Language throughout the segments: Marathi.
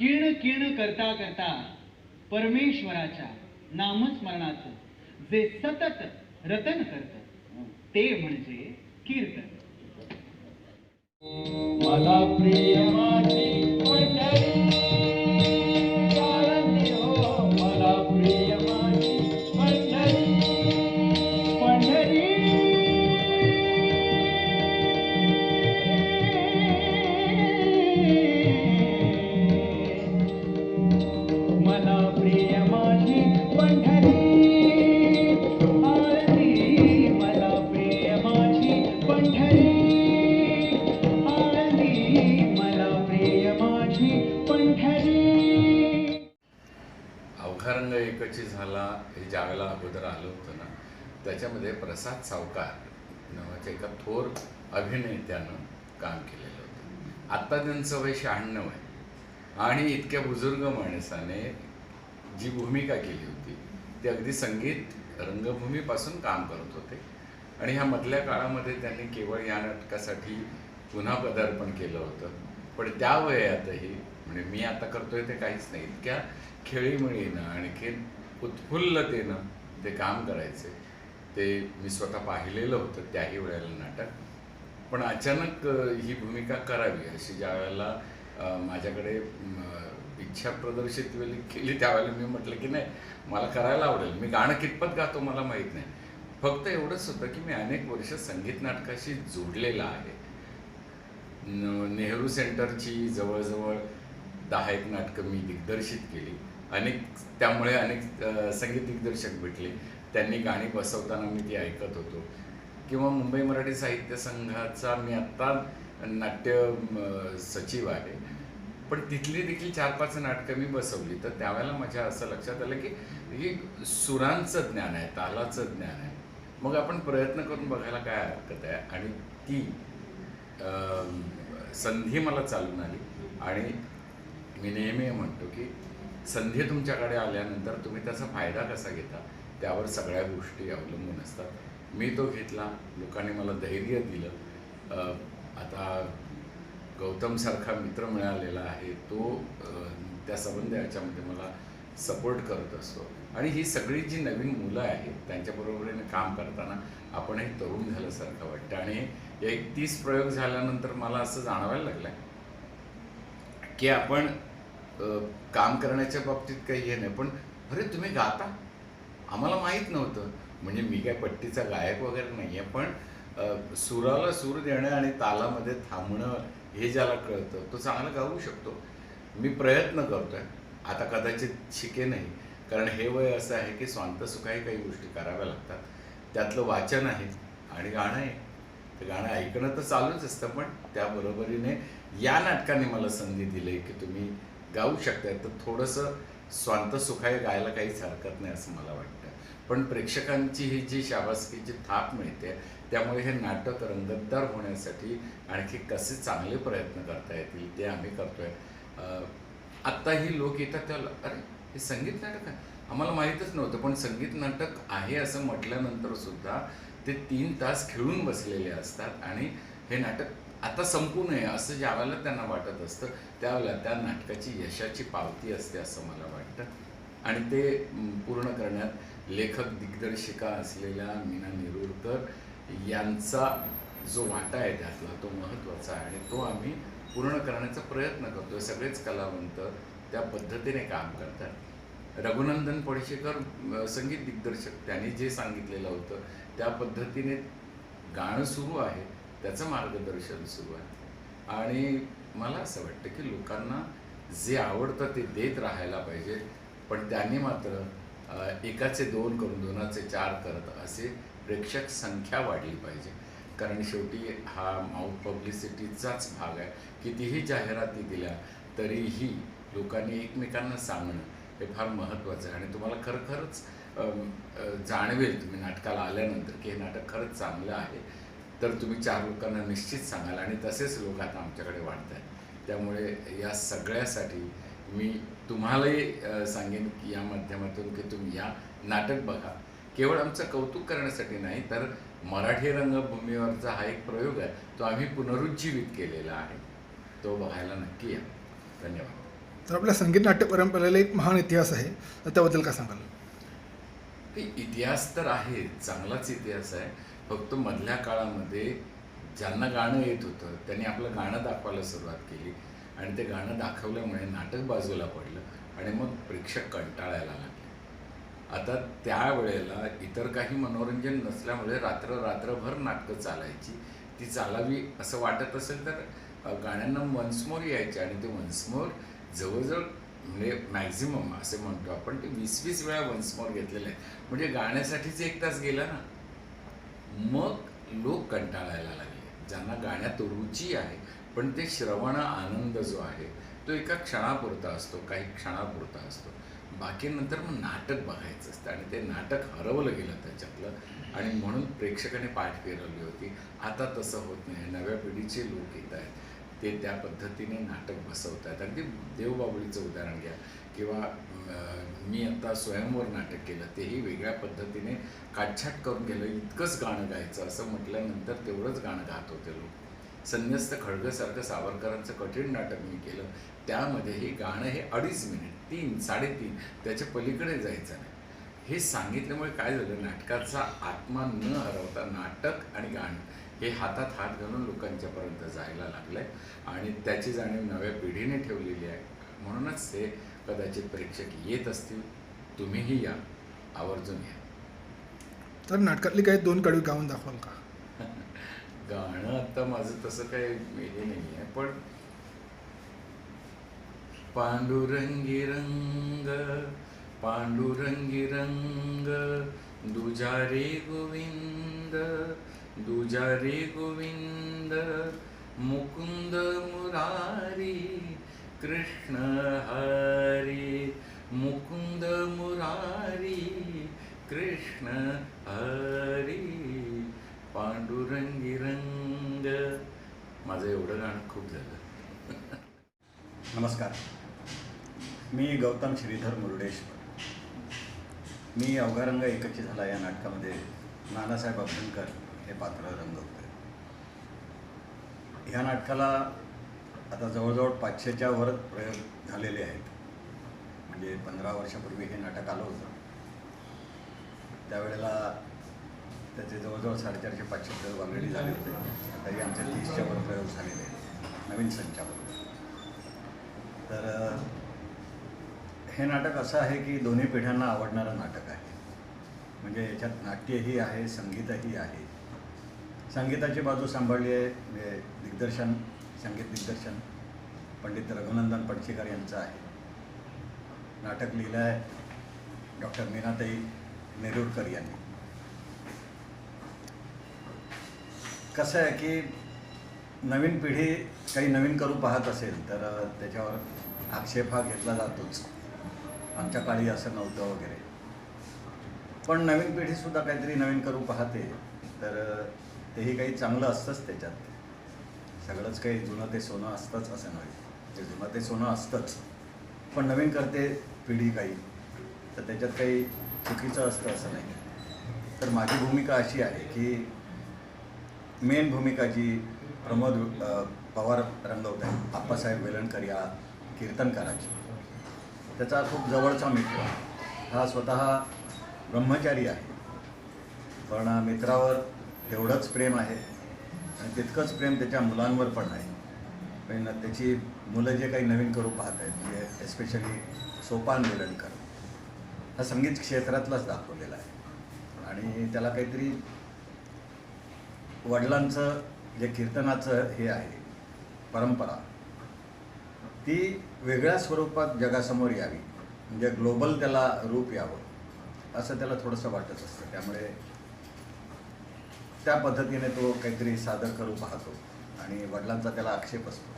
किण किण करता करता परमेश्वराच्या नामस्मरणाचं जे सतत रतन करत ते म्हणजे कीर्तन. मला प्रिय अवघारंग एकची झाला हे ज्यावेळेला अगोदर आलं होतं ना त्याच्यामध्ये प्रसाद सावकार नावाच्या एका थोर अभिनेत्यानं काम केलेलं होतं. आत्ता त्यांचं वय शहाण्णव आहे. आणि इतक्या बुजुर्ग माणसाने जी भूमिका केली होती ती अगदी संगीत रंगभूमीपासून काम करत होते. आणि ह्या मधल्या काळामध्ये त्यांनी केवळ या नाटकासाठी पुन्हा पदार्पण केलं होतं. पण त्या वयातही म्हणजे मी आता करतोय ते काहीच नाही इतक्या खेळीमेळीनं आणखीन उत्फुल्लतेनं ते काम करायचे. ते मी स्वतः पाहिलेलं होतं त्याही वेळेला नाटक. पण अचानक ही भूमिका करावी अशी ज्या वेळेला माझ्याकडे इच्छा प्रदर्शित वेळी केली त्यावेळेला मी म्हटलं की नाही मला करायला आवडेल. मी गाणं कितपत गातो मला माहीत नाही. फक्त एवढंच होतं की मी अनेक वर्ष संगीत नाटकाशी जोडलेला आहे. न- नेहरू सेंटरची जवळजवळ दहा एक नाटकं मी दिग्दर्शित केली. अनेक त्यामुळे अनेक संगीत दिग्दर्शक भेटले. त्यांनी गाणी बसवताना मी ती ऐकत होतो. किंवा मुंबई मराठी साहित्य संघाचा मी आत्ता नाट्य सचिव आहे. पण तिथली देखील चार पाच नाटकं मी बसवली. तर त्यावेळेला माझ्या असं लक्षात आलं की सुरांचं ज्ञान आहे तालाचं ज्ञान आहे. मग आपण प्रयत्न करून बघायला काय हरकत आहे? आणि ती संधी मला चालून आली. आणि मी नेहमी म्हणतो की संधी तुमच्याकडे आल्यानंतर तुम्ही त्याचा फायदा कसा घेता? त्यावर सगळ्या गोष्टी अवलंबून असतात. मी तो घेतला. लोकांनी मला धैर्य दिलं. आता गौतमसारखा मित्र मिळालेला आहे तो त्या संबंध याच्यामध्ये मला सपोर्ट करत असतो. आणि ही सगळी जी नवीन मुलं आहेत त्यांच्याबरोबरीने काम करताना आपणही तरुण झाल्यासारखं वाटतं. आणि एक तीस प्रयोग झाल्यानंतर मला असं जाणवायला लागलं की आपण काम करण्याच्या बाबतीत काही हे नाही पण अरे तुम्ही गाता? आम्हाला माहीत नव्हतं. म्हणजे मी काय पट्टीचा गायक वगैरे नाही आहे पण सुराला सूर देणं आणि तालामध्ये थांबणं हे ज्याला कळतं तो चांगला गाऊ शकतो. मी प्रयत्न करतोय. आता कदाचित शिके नाही. कारण हे वय असं आहे की स्वांतसुखाही काही गोष्टी कराव्या लागतात. त्यातलं वाचन आहे आणि गाणं आहे. ते गाणं ऐकणं तर चालूच असतं पण त्याबरोबरीने या नाटकाने मला संधी दिली की तुम्ही गाऊ शकताय. तर थोडंसं स्वांतसुखाय गायला काहीच हरकत नाही असं मला वाटतं. पण प्रेक्षकांची ही जी शाबासकीची थाप मिळते त्यामुळे हे नाटक रंगतदार होण्यासाठी आणखी कसे चांगले प्रयत्न करता येतील ते आम्ही करतोय. आत्ता आत्ताही लोक येतात त्याला अरे हे संगीत नाटक आहे? आम्हाला माहीतच नव्हतं पण संगीत नाटक आहे असं म्हटल्यानंतर सुद्धा ते तीन तास खेळून बसलेले असतात आणि हे नाटक आता संपू नये असं ज्यावेळेला त्यांना वाटत असतं त्यावेळेला त्या नाटकाची यशाची पावती असते असं मला वाटतं. आणि ते पूर्ण करण्यात लेखक दिग्दर्शिका असलेल्या मीना नेरुरकर यांचा जो वाटा आहे त्यातला तो महत्त्वाचा आहे आणि तो आम्ही पूर्ण करण्याचा प्रयत्न करतो सगळेच कलावंत त्या पद्धतीने काम करतात. रघुनंदन पडशेकर संगीत दिग्दर्शक त्यांनी जे सांगितलेलं होतं त्या पद्धतीने गाणं सुरू आहे त्याचं मार्गदर्शन सुरू आहे. आणि मला असं वाटतं की लोकांना जे आवडतं ते देत राहायला पाहिजे पण त्यांनी मात्र एकाचे दोन करून दोनाचे चार करत असे प्रेक्षक संख्या वाढली पाहिजे. कारण शेवटी हा माउथ पब्लिसिटीचाच भाग आहे. कितीही जाहिराती दिल्या तरीही लोकांनी एकमेकांना सांगणं हे फार महत्त्वाचं आहे. आणि तुम्हाला खरखरच जाणवेल तुम्ही नाटकाला आल्यानंतर की हे नाटक खरंच चांगलं आहे. तर तुम्ही चार लोकांना निश्चित सांगाल आणि तसेच लोक आता आमच्याकडे वाढत आहेत. त्यामुळे या सगळ्यासाठी मी तुम्हालाही सांगेन की या माध्यमातून की तुम्ही या नाटक बघा. केवळ आमचं कौतुक करण्यासाठी नाही तर मराठी रंगभूमीवरचा हा एक प्रयोग आहे तो आम्ही पुनरुज्जीवित केलेला आहे. तो बघायला नक्की या. धन्यवाद. तर आपल्या संगीत नाट्य परंपरेला एक महान इतिहास आहे. तर त्याबद्दल काय सांगाल? ते इतिहास तर आहे चांगलाच इतिहास आहे. फक्त मधल्या काळामध्ये ज्यांना गाणं येत होतं त्यांनी आपलं गाणं दाखवायला सुरुवात केली. आणि ते गाणं दाखवल्यामुळे नाटक बाजूला पडलं. आणि मग प्रेक्षक कंटाळायला लागले. आता त्यावेळेला इतर काही मनोरंजन नसल्यामुळे रात्र रात्रभर नाटकं चालायची. ती चालावी असं वाटत असेल तर गाण्यांना वन्समोर यायचे आणि ते वन्समोर जवळजवळ म्हणजे मॅक्झिमम असे म्हणतो आपण ते वीस वीस वेळा वन्समोर घेतलेले आहे. म्हणजे गाण्यासाठीच एक तास गेला ना. मग लोक कंटाळायला लागले. ज्यांना गाण्यात रुची आहे पण ते श्रवण आनंद जो आहे तो एका क्षणापुरता असतो काही क्षणापुरता असतो. बाकी नंतर मग नाटक बघायचं असतं आणि ते नाटक हरवलं गेलं त्याच्यातलं. आणि म्हणून प्रेक्षकाने पाठ फिरवली होती. आता तसं होत नाही. नव्या पिढीचे लोक येत आहेत. ते त्या पद्धतीने नाटक बसवत आहेत. अगदी देवबाबळीचं उदाहरण घ्या. किंवा मी आता स्वयंवर नाटक केलं तेही वेगळ्या पद्धतीने काटछाट करून गेलं. इतकंच गाणं गायचं असं म्हटल्यानंतर तेवढंच गाणं गात होते लोक. संन्यस्त खडगंसारखं सावरकरांचं कठीण नाटक मी केलं. त्यामध्येही गाणं हे अडीच मिनिट. तीन साडेतीन त्याच्या पलीकडे जायचं नाही. हे सांगितल्यामुळे काय झालं? नाटकाचा आत्मा न हरवता नाटक आणि गाणं हे हातात हात घालून लोकांच्यापर्यंत जायला लागलंय आणि त्याची जाणीव नव्या पिढीने ठेवलेली आहे. म्हणूनच ते कदाचित प्रेक्षक येत असतील. तुम्हीही या. आवर्जून या. तर नाटकातली काही दोन कडवी गाऊन दाखवाल का? गाणं आता माझं तसं काही हे नाही आहे पण पांडुरंगी रंग पांडुरंगी रंग दुजा रे गोविंद दुजा रे गोविंद मुकुंद मुरारी कृष्ण हरी मुकुंद मुरारी कृष्ण हरी पांडुरंगी रंग माझं एवढं गाणं खूप झालं. नमस्कार. मी गौतम श्रीधर मुरुडेश्वर. मी अवघारंग एकची झाला या नाटकामध्ये. नानासाहेब अभ्यंकर हे पात्र रंगवतोय. ह्या नाटकाला आता जवळजवळ पाचशेच्या वर प्रयोग झालेले आहेत. म्हणजे पंधरा वर्षापूर्वी हे नाटक आलं होतं. त्यावेळेला त्याचे जवळजवळ साडेचारशे पाचशे प्रयोग ऑलरेडी झाले होते. आताही आमचे तीसच्या वर प्रयोग झालेले आहेत. नवीन संचाबरोबर तर हे नाटक असं आहे की दोन्ही पिढ्यांना आवडणारं नाटक आहे. म्हणजे याच्यात नाट्यही आहे संगीतही आहे. संगीताची बाजू सांभाळली आहे म्हणजे दिग्दर्शन संगीत दिग्दर्शन पंडित रघुनंदन पडशेकर यांचं आहे. नाटक लिहिलं आहे डॉक्टर मीनाताई नेरुरकर यांनी. कसं आहे की नवीन पिढी काही नवीन करू पाहत असेल तर त्याच्यावर आक्षेप हा घेतला जातोच. आमच्या काळी असं नव्हतं वगैरे. पण नवीन पिढीसुद्धा काहीतरी नवीन करू पाहते. तर तेही काही चांगलं असतंच त्याच्यात. सगळंच काही जुनं ते सोनं असतंच असं नव्हे ते जुनं ते सोनं असतंच. पण नवीन करते पिढी काही. तर त्याच्यात काही चुकीचं असतं असं नाही. तर माझी भूमिका अशी आहे की मेन भूमिका जी प्रमोद पवार रंगवत आहेत आप्पासाहेब वेलणकर या कीर्तनकाराची. त्याचा खूप जवळचा मित्र हा स्वतः ब्रह्मचारी आहे. पण मित्रावर तेवढंच प्रेम आहे आणि तितकंच प्रेम त्याच्या मुलांवर पण आहे. पण त्याची मुलं जे काही नवीन करू पाहत आहेत म्हणजे एस्पेशली सोपान वेलणकर हा संगीत क्षेत्रातलाच दाखवलेला आहे. आणि त्याला काहीतरी वडिलांचं जे कीर्तनाचं हे आहे परंपरा ती वेगळ्या स्वरूपात जगासमोर यावी. म्हणजे ग्लोबल त्याला रूप यावं. असं त्याला थोडंसं वाटत असतं. त्यामुळे त्या पद्धतीने तो काहीतरी सादर करू पाहतो आणि वडिलांचा त्याला आक्षेप असतो.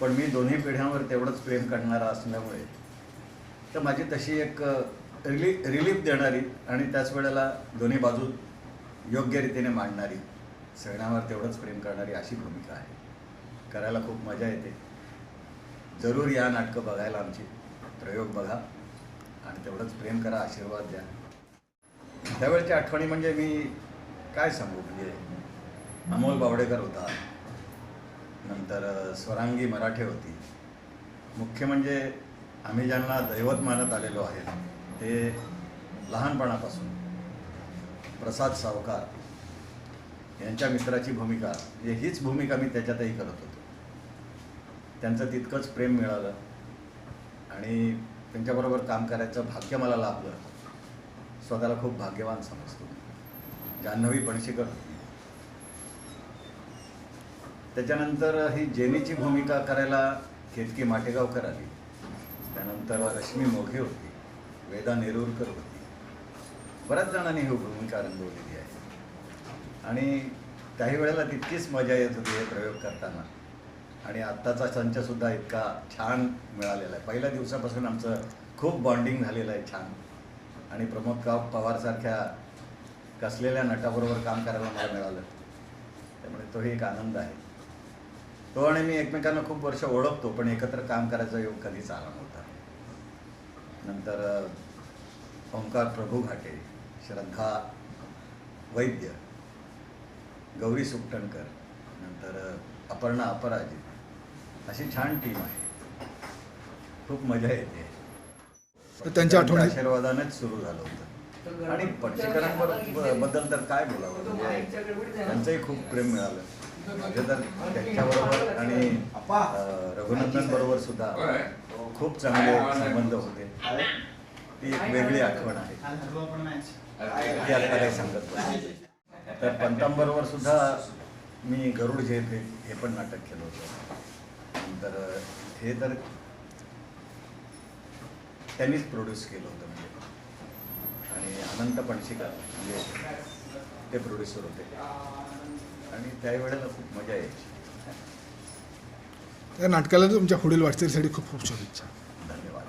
पण मी दोन्ही पिढ्यांवर तेवढंच प्रेम करणारा असल्यामुळे तर माझी तशी एक रिली रिलीफ देणारी आणि त्याच वेळेला दोन्ही बाजू योग्य रीतीने मांडणारी सगळ्यांवर तेवढंच प्रेम करणारी अशी भूमिका आहे. करायला खूप मजा येते. जरूर या नाटकं बघायला आमची प्रयोग बघा आणि तेवढंच प्रेम करा आशीर्वाद द्या. त्यावेळच्या आठवणी म्हणजे मी काय सांगू? म्हणजे अमोल बावडेकर होता नंतर स्वरांगी मराठे होती. मुख्य म्हणजे आम्ही ज्यांना दैवत मानत आलेलो आहे ते लहानपणापासून प्रसाद सावकार यांच्या मित्राची भूमिका म्हणजे हीच भूमिका मी त्याच्यातही करत होतो. त्यांचं तितकंच प्रेम मिळालं. आणि त्यांच्याबरोबर काम करायचं भाग्य मला लाभलं. स्वतःला खूप भाग्यवान समजतो जान्हवी पणशीकर होती त्याच्यानंतर ही जेनीची भूमिका करायला केतकी माटेगावकर आली. त्यानंतर रश्मी मोघे होती. वेदा नेरूरकर होती. बऱ्याच जणांनी ही भूमिका रंगवलेली आहे. आणि काही वेळेला तितकीच मजा येत होती हे प्रयोग करताना. आणि आत्ताचा संचसुद्धा इतका छान मिळालेला आहे. पहिल्या दिवसापासून आमचं खूप बॉन्डिंग झालेलं आहे छान. आणि प्रमोद का पवारसारख्या कसलेल्या नटाबरोबर काम करायला मला मिळालं. त्यामुळे तोही एक आनंद आहे. तो आणि मी एकमेकांना खूप वर्ष ओळखतो पण एकत्र काम करायचा योग कधीच आला नव्हता. नंतर ओंकार प्रभू घाटे श्रद्धा वैद्य गौरी सुकटणकर नंतर अपर्णा अपराजित अशी छान टीम आहे. खूप मजा येते. त्यांच्या आठवणी आशीर्वादानेच सुरू झालं होतं. आणि पक्षीकरांबद्दल तर काय बोलावं? म्हणजे त्यांचंही खूप प्रेम मिळालं. माझे तर त्यांच्याबरोबर आणि रघुनंदन बरोबर सुद्धा खूप चांगले संबंध होते. ती एक वेगळी आठवण आहे. ती आता काही सांगत तर पंतांबरोबर सुद्धा मी गरुड झेप हे पण नाटक केलं होतं. नंतर हे तर त्यांनीच प्रोड्यूस केलं होतं म्हणजे. आणि अनंत पणशीकर म्हणजे ते प्रोड्युसर होते. आणि त्यावेळेला खूप मजा यायची. त्या नाटकाला तुमच्या पुढील वाटचालीसाठी खूप खूप शुभेच्छा. धन्यवाद.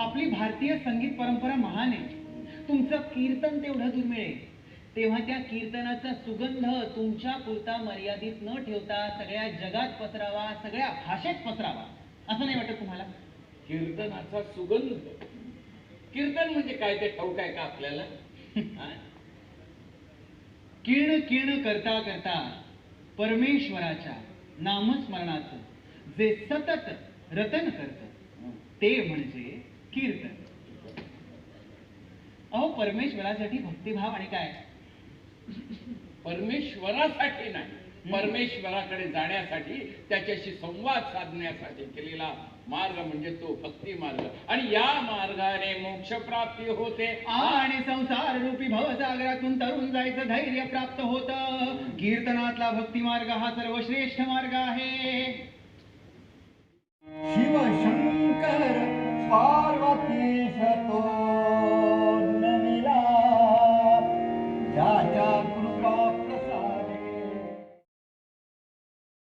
आपली भारतीय संगीत परंपरा महान आहे. तुमचं कीर्तन तेवढं दुर्मिळ आहे. तेव्हा त्या कीर्तनाचा सुगंध तुमच्या पुरता मर्यादित न ठेवता सगळ्या जगात पसरावा सगळ्या भाषेत पसरावा. असं नाही वाटत तुम्हाला? कीर्तनाचा सुगंध. कीर्तन म्हणजे काय ते ठाऊक आहे का आपल्याला? किण किण करता करता परमेश्वराच्या नामस्मरणाचं जे सतत रतन करत ते म्हणजे कीर्तन. अहो परमेश्वरासाठी भक्तिभाव आणि काय? परमेश्वरासाठी नाही परमेश्वराकडे जाण्यासाठी त्याच्याशी संवाद साधण्यासाठी केलेला मार्ग म्हणजे तो भक्ती मार्ग. आणि या मार्गाने मोक्ष प्राप्ती होते. आणि संसार रूपी भवसागरातून तरुण जायचं धैर्य प्राप्त होत. कीर्तनातला भक्ती मार्ग हा सर्वश्रेष्ठ मार्ग आहे. शिव शंकर पार्वती